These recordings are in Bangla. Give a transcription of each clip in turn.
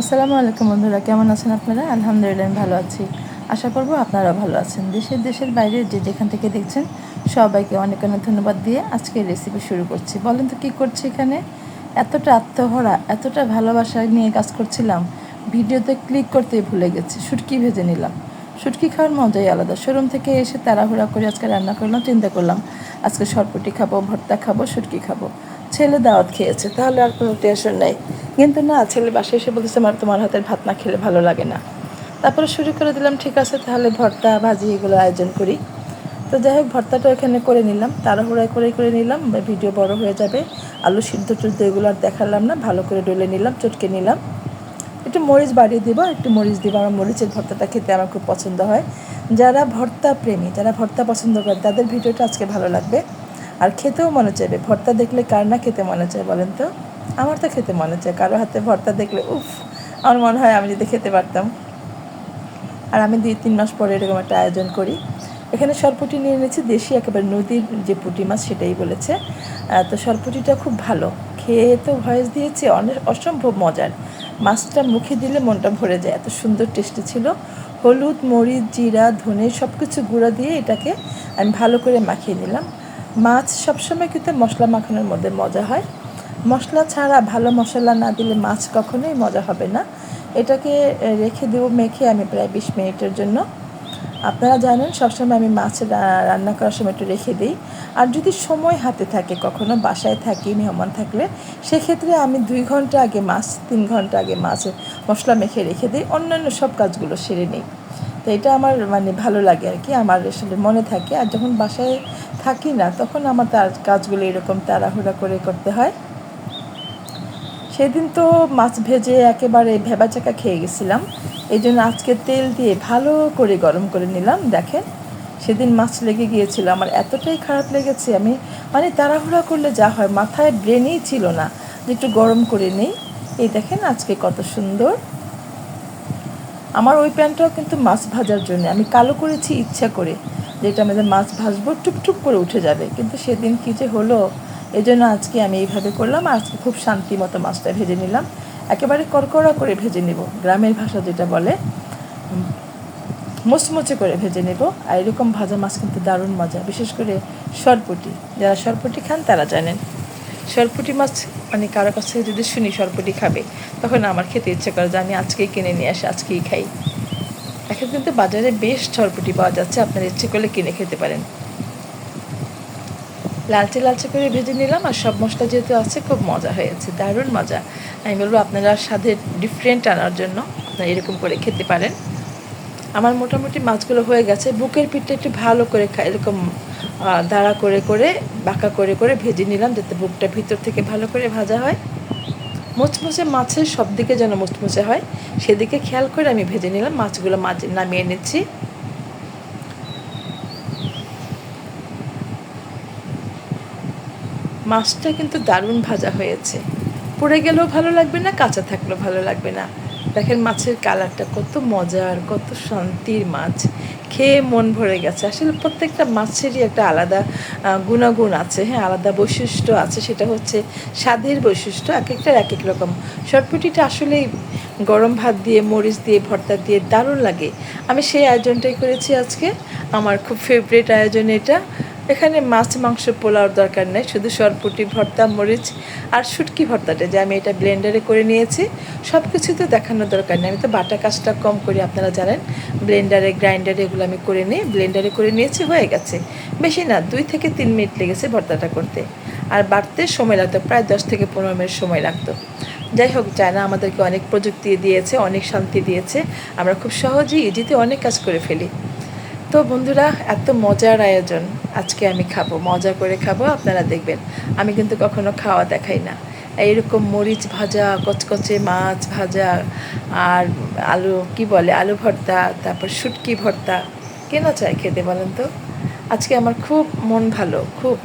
আসসালামু আলাইকুম বন্ধুরা, কেমন আছেন আপনারা? আলহামদুলিল্লাহ, আমি ভালো আছি। আশা করব আপনারা ভালো আছেন। দেশের দেশের বাইরে যে যেখান থেকে দেখছেন, সবাইকে অনেক অনেক ধন্যবাদ দিয়ে আজকে রেসিপি শুরু করছি। বলেন তো, কী করছি এখানে? এতটা আত্মহরা, এতটা ভালোবাসা নিয়ে কাজ করছিলাম, ভিডিওতে ক্লিক করতেই ভুলে গেছি, শুটকি ভেজে নিলাম। শুটকি খাওয়ার মজাই আলাদা। শোরুম থেকে এসে তাড়াহুড়া করে আজকে রান্না করলাম, চিন্তা করলাম, আজকে সরপটি খাব, ভর্তা খাব, শুটকি খাব। ছেলে দাওয়াত খেয়েছে, তাহলে আর কোনো টেনশন নেই। কিন্তু না, ছেলে বাসায় এসে বলতেছে আমার তোমার হাতের ভাত না খেলে ভালো লাগে না। তারপরে শুরু করে দিলাম, ঠিক আছে, তাহলে ভর্তা, ভাজি এগুলো আয়োজন করি। তো যাই হোক, ভর্তাটা এখানে করে নিলাম, তাড়াহুড়ায় করে করে নিলাম ভিডিও বড় হয়ে যাবে। আলু সিদ্ধ টুদ্ধ এগুলো আর দেখালাম না, ভালো করে ডলে নিলাম, চটকে নিলাম। একটু মরিচ বাড়িয়ে দিব, একটু মরিচ দিব, আমার মরিচের ভর্তাটা খেতে আমার খুব পছন্দ হয়। যারা ভর্তা প্রেমী, যারা ভর্তা পছন্দ করে, তাদের ভিডিওটা আজকে ভালো লাগবে। আর খেতেও মনে চাইবে। ভর্তা দেখলে কার না খেতে মনে চায় বলেন তো? আমার তো খেতে মনে চায়। কারও হাতে ভর্তা দেখলে, উফ, আমার মনে হয় আমি যদি খেতে পারতাম। আর আমি দুই তিন মাস পরে এরকম একটা আয়োজন করি। এখানে সরপুটি নিয়ে এনেছি, দেশি একেবারে নদীর যে পুঁটি মাছ সেটাই বলেছে। তো সরপুটিটা খুব ভালো। খেয়ে তো ভয়েস দিয়েছে অনেক অসম্ভব মজার। মাছটা মুখে দিলে মনটা ভরে যায়। এত সুন্দর টেস্টি ছিল। হলুদ, মরিচ, জিরা, ধনে সব কিছু গুঁড়ো দিয়ে এটাকে আমি ভালো করে মাখিয়ে নিলাম। মাছ সবসময় কিন্তু মশলা মাখানোর মধ্যে মজা হয়। মশলা ছাড়া ভালো মশলা না দিলে মাছ কখনোই মজা হবে না। এটাকে রেখে দেবো মেখে আমি প্রায় বিশ মিনিটের জন্য। আপনারা জানেন, সবসময় আমি মাছ রান্না করার সময় একটু রেখে দিই। আর যদি সময় হাতে থাকে, কখনো বাসায় থাকি, মেহমান থাকলে, সেক্ষেত্রে আমি দুই ঘণ্টা আগে মাছ, তিন ঘণ্টা আগে মাছ মশলা মেখে রেখে দিই। অন্যান্য সব কাজগুলো সেরে নিই। তো এটা আমার মানে ভালো লাগে আর কি, আমার আসলে মনে থাকে। আর যখন বাসায় থাকি না, তখন আমার তার কাজগুলো এরকম তাড়াহুড়া করে করতে হয়। সেদিন তো মাছ ভেজে একেবারে ভেবা চাকা খেয়ে গেছিলাম। এই জন্য আজকে তেল দিয়ে ভালো করে গরম করে নিলাম, দেখেন। সেদিন মাছ লেগে গিয়েছিল, আমার এতটাই খারাপ লেগেছে, আমি মানে তাড়াহুড়া করলে যা হয়, মাথায় ব্রেনেই ছিল না যে একটু গরম করে নেই। এই দেখেন আজকে কত সুন্দর। আমার ওই প্যানটাও কিন্তু মাছ ভাজার জন্য। আমি কালো করেছি ইচ্ছা করে। যেটা আমাদের মাছ ভাজবো টুকটুক করে উঠে যাবে। কিন্তু সেদিন কী যে হলো এই জন্য আজকে আমি এইভাবে করলাম। আজকে খুব শান্তি মতো মাছটা ভেজে নিলাম। একেবারে কড়কড়া করে ভেজে নেব। গ্রামের ভাষা যেটা বলে মুচমুচে করে ভেজে নেব। আর এরকম ভাজা মাছ কিন্তু দারুণ মজা। বিশেষ করে সরপটি। যারা সরপটি খান তারা জানেন। সরপুটি মাছ মানে কারও কাছ যদি শুনি সরপুটি খাবে, তখন আমার খেতে ইচ্ছে করে যে আমি আজকেই কিনে নিয়ে আসি, আজকেই খাই। এখন কিন্তু বাজারে বেশ সরপুটি পাওয়া যাচ্ছে, আপনার ইচ্ছে করলে কিনে খেতে পারেন। লালচে লালচে করে ভেজে নিলাম, আর সব মশলা যেহেতু আছে, খুব মজা হয়েছে, দারুণ মজা। আমি বলব আপনারা স্বাদের ডিফারেন্ট আনার জন্য আপনারা এরকম করে খেতে পারেন। আমার মোটামুটি মাছগুলো হয়ে গেছে। বুকের পিঠটা একটু ভালো করে এরকম দাঁড়া করে করে, বাঁকা করে করে ভেজে নিলাম যাতে বুকটা ভিতর থেকে ভালো করে ভাজা হয়। মুচমুচে মাছের সব দিকে যেন মুচমুচে হয়, সেদিকে খেয়াল করে আমি ভেজে নিলাম, মাছগুলো মাছ নামিয়ে নিচ্ছি। মাছটা কিন্তু দারুণ ভাজা হয়েছে। পড়ে গেলেও ভালো লাগবে না, কাঁচা থাকলেও ভালো লাগবে না। দেখেন মাছের কালারটা কত মজার, কত শান্তির মাছ। খেয়ে মন ভরে গেছে। আসলে প্রত্যেকটা মাছেরই একটা আলাদা গুণাগুণ আছে হ্যাঁ? আলাদা বৈশিষ্ট্য আছে। সেটা হচ্ছে স্বাদের বৈশিষ্ট্য এক একটার এক এক রকম। শর্টপুটিটা আসলেই গরম ভাত দিয়ে, মরিচ দিয়ে, ভর্তা দিয়ে দারুণ লাগে। আমি সেই আয়োজনটাই করেছি আজকে। আমার খুব ফেভারিট আয়োজন এটা। এখানে মাছ, মাংস পোলাওর দরকার নেই, শুধু সরপুটি, ভর্তা, মরিচ আর শুটকি ভর্তাটা যে আমি এটা ব্লেন্ডারে করে নিয়েছি। সব কিছু তো দেখানোর দরকার নেই। আমি তো বাটা কাজটা কম করি, আপনারা জানেন। ব্লেন্ডারে, গ্রাইন্ডারে এগুলো আমি করে নিই ব্লেন্ডারে করে নিয়েছি, হয়ে গেছে। বেশি না, দুই থেকে তিন মিনিট লেগেছে ভর্তাটা করতে। আর বাড়তে সময় লাগতো, প্রায় দশ থেকে পনেরো মিনিট সময় লাগতো। যাই হোক, চায়না আমাদেরকে অনেক প্রযুক্তি দিয়েছে, অনেক শান্তি দিয়েছে। আমরা খুব সহজেই ইজিতে অনেক কাজ করে ফেলি। তো বন্ধুরা, এত মজার আয়োজন। আজকে আমি খাব, মজা করে খাব, আপনারা দেখবেন। আমি কিন্তু কখনো খাওয়া দেখাই না। এইরকম মরিচ ভাজা, কচকচে মাছ ভাজা, আর আলু, কি বলে, আলু ভর্তা, তারপর শুটকি ভর্তা। কেন চায় খেতে বলেন তো? আজকে আমার খুব মন ভালো, খুব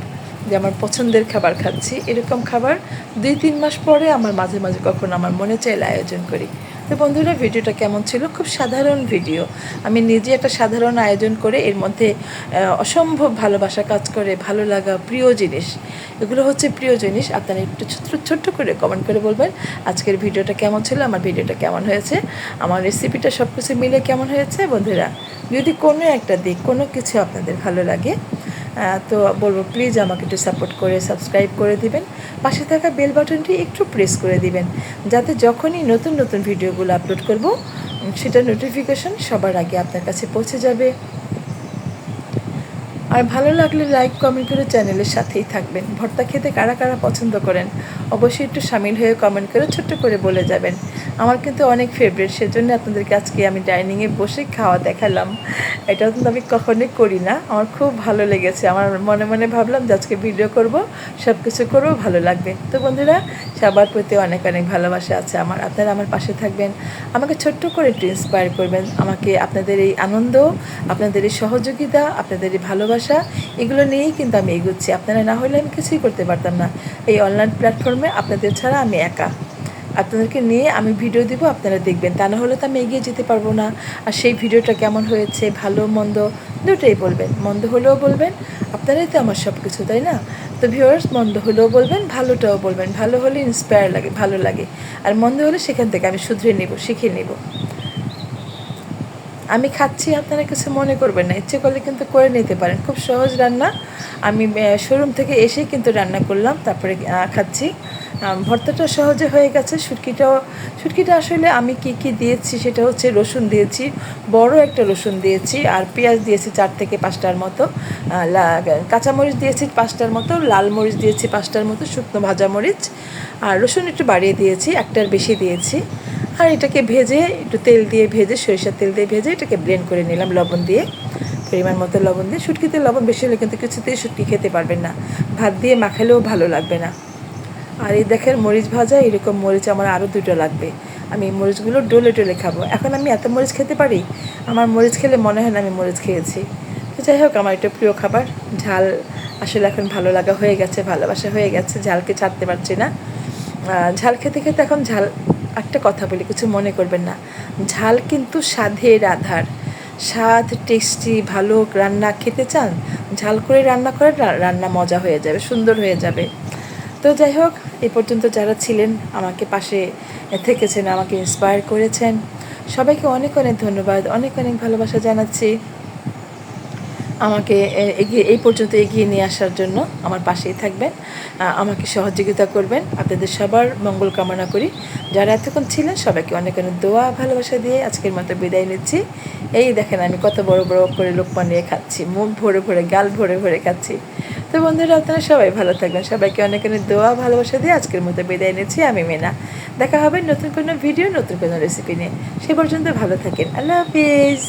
যে আমার পছন্দের খাবার খাচ্ছি। এরকম খাবার দুই, তিন মাস পরে আমার মাঝে মাঝে কখনো আমার মনে চাইলে আয়োজন করি। তো বন্ধুরা, ভিডিওটা কেমন ছিল? খুব সাধারণ ভিডিও। আমি নিজে একটা সাধারণ আয়োজন করে এর মধ্যে অসম্ভব ভালোবাসা কাজ করে, ভালো লাগা প্রিয় জিনিস। এগুলো হচ্ছে প্রিয় জিনিস। আপনারা একটু ছোট্ট ছোট্ট করে কমেন্ট করে বলবেন, আজকের ভিডিওটা কেমন ছিল, আমার ভিডিওটা কেমন হয়েছে, আমার রেসিপিটা সব কিছু মিলে কেমন হয়েছে? বন্ধুরা, যদি কোনো একটা দিক, কোনো কিছু আপনাদের ভালো লাগে তো বলব প্লিজ আমাকে একটু সাপোর্ট করে সাবস্ক্রাইব করে দিবেন। পাশে থাকা বেল বাটনটি একটু প্রেস করে দিবেন, যাতে যখনই নতুন নতুন ভিডিওগুলো আপলোড করব সেটা নোটিফিকেশন সবার আগে আপনার কাছে পৌঁছে যাবে। আর ভালো লাগলে লাইক কমেন্ট করে চ্যানেলের সাথেই থাকবেন। ভর্তা খেতে কারা কারা পছন্দ করেন? অবশ্যই একটু সামিল হয়ে কমেন্ট করে ছোট্ট করে বলে যাবেন। আমার কিন্তু অনেক ফেভারিট সেজন্য আপনাদেরকে আজকে আমি ডাইনিংয়ে বসে খাওয়া দেখালাম। এটা কিন্তু আমি কখনোই করি না। আমার খুব ভালো লেগেছে। আমার মনে মনে ভাবলাম যে আজকে ভিডিও করব সব কিছু করব, ভালো লাগবে। তো বন্ধুরা, সবার প্রতি অনেক অনেক ভালোবাসা আছে আমার। আপনারা আমার পাশে থাকবেন। আমাকে ছোট্ট করে একটু ইন্সপায়ার করবেন। আমাকে আপনাদের এই আনন্দ, আপনাদের এই সহযোগিতা, আপনাদের এই ভালোবাসা এগুলো নিয়েই কিন্তু আমি এগুচ্ছি। আপনারা না হলে আমি কিছুই করতে পারতাম না। এই অনলাইন প্ল্যাটফর্মে আপনাদের ছাড়া আমি একা। আপনাদেরকে নিয়ে আমি ভিডিও দিব, আপনারা দেখবেন। তা না হলে তো আমি এগিয়ে যেতে পারব না। আর সেই ভিডিওটা কেমন হয়েছে, ভালো, মন্দ, দুটোই বলবেন। মন্দ হলেও বলবেন, আপনারাই তো আমার সব কিছু তাই না? তো ভিউয়ার্স মন্দ হলেও বলবেন, ভালোটাও বলবেন। ভালো হলে ইন্সপায়ার লাগে, ভালো লাগে। আর মন্দ হলে সেখান থেকে আমি শুধরে নেব, শিখে নেব। আমি খাচ্ছি, আপনারা কিছু মনে করবেন না। ইচ্ছে করলে কিন্তু করে নিতে পারেন। খুব সহজ রান্না। আমি শোরুম থেকে এসেই কিন্তু রান্না করলাম, তারপরে খাচ্ছি। ভর্তাটা সহজে হয়ে গেছে। শুটকিটাও, শুটকিটা আসলে আমি কি কি দিয়েছি সেটা হচ্ছে রসুন দিয়েছি। বড় একটা রসুন দিয়েছি আর পেঁয়াজ দিয়েছি চার থেকে পাঁচটার মতো। কাঁচামরিচ দিয়েছি পাঁচটার মতো, লাল মরিচ দিয়েছি পাঁচটার মতো, শুকনো ভাজা মরিচ। আর রসুন একটু বাড়িয়ে দিয়েছি, একটার বেশি দিয়েছি। আর এটাকে ভেজে একটু তেল দিয়ে ভেজে, সরিষার তেল দিয়ে ভেজে এটাকে ব্লেন্ড করে নিলাম লবণ দিয়ে। পরিমাণ মতো লবণ দিয়ে। শুটকিতে লবণ বেশি হলে কিন্তু কিছুতেই শুটকি খেতে পারবেন না। ভাত দিয়ে মাখালেও ভালো লাগবে না। আর এই দেখেন মরিচ ভাজা, এরকম মরিচ আমার আরও দুটো লাগবে। আমি এই মরিচগুলো ডলে ডলে খাব। এখন আমি এত মরিচ খেতে পারি? আমার মরিচ খেলে মনে হয় না আমি মরিচ খেয়েছি। তো যাই হোক, আমার এটা প্রিয় খাবার। ঝাল আসলে এখন ভালো লাগা হয়ে গেছে, ভালোবাসা হয়ে গেছে। ঝালকে ছাড়তে পারছি না। ঝাল খেতে খেতে এখন ঝাল একটা কথা বলি, কিছু মনে করবেন না। ঝাল কিন্তু স্বাদের আধার। স্বাদ, টেস্টি, ভালো রান্না খেতে চান, ঝাল করে রান্না করে রান্না মজা হয়ে যাবে, সুন্দর হয়ে যাবে। তো যাই হোক, এ পর্যন্ত যারা ছিলেন আমাকে পাশে থেকেছেন, আমাকে ইন্সপায়ার করেছেন, সবাইকে অনেক অনেক ধন্যবাদ, অনেক অনেক ভালোবাসা জানাচ্ছি। আমাকে এগিয়ে, এই পর্যন্ত এগিয়ে নিয়ে আসার জন্য আমার পাশেই থাকবেন। আমাকে সহযোগিতা করবেন। আপনাদের সবার মঙ্গল কামনা করি। যারা এতক্ষণ ছিলেন, সবাইকে অনেক অনেক দোয়া, ভালোবাসা দিয়ে আজকের মতো বিদায় নিচ্ছি। এই দেখেন আমি কত বড় বড় করে লোকমা নিয়ে খাচ্ছি। মুখ ভরে ভরে, গাল ভরে ভরে খাচ্ছি। তো বন্ধুরা, আপনারা সবাই ভালো থাকবেন। সবাইকে অনেক অনেক দোয়া, ভালোবাসা দিয়ে আজকের মতো বিদায় নিচ্ছি। আমি মেনা। দেখা হবে নতুন কোনো ভিডিও, নতুন কোনো রেসিপি নিয়ে। সে পর্যন্ত ভালো থাকেন। আল্লাহ হাফিজ।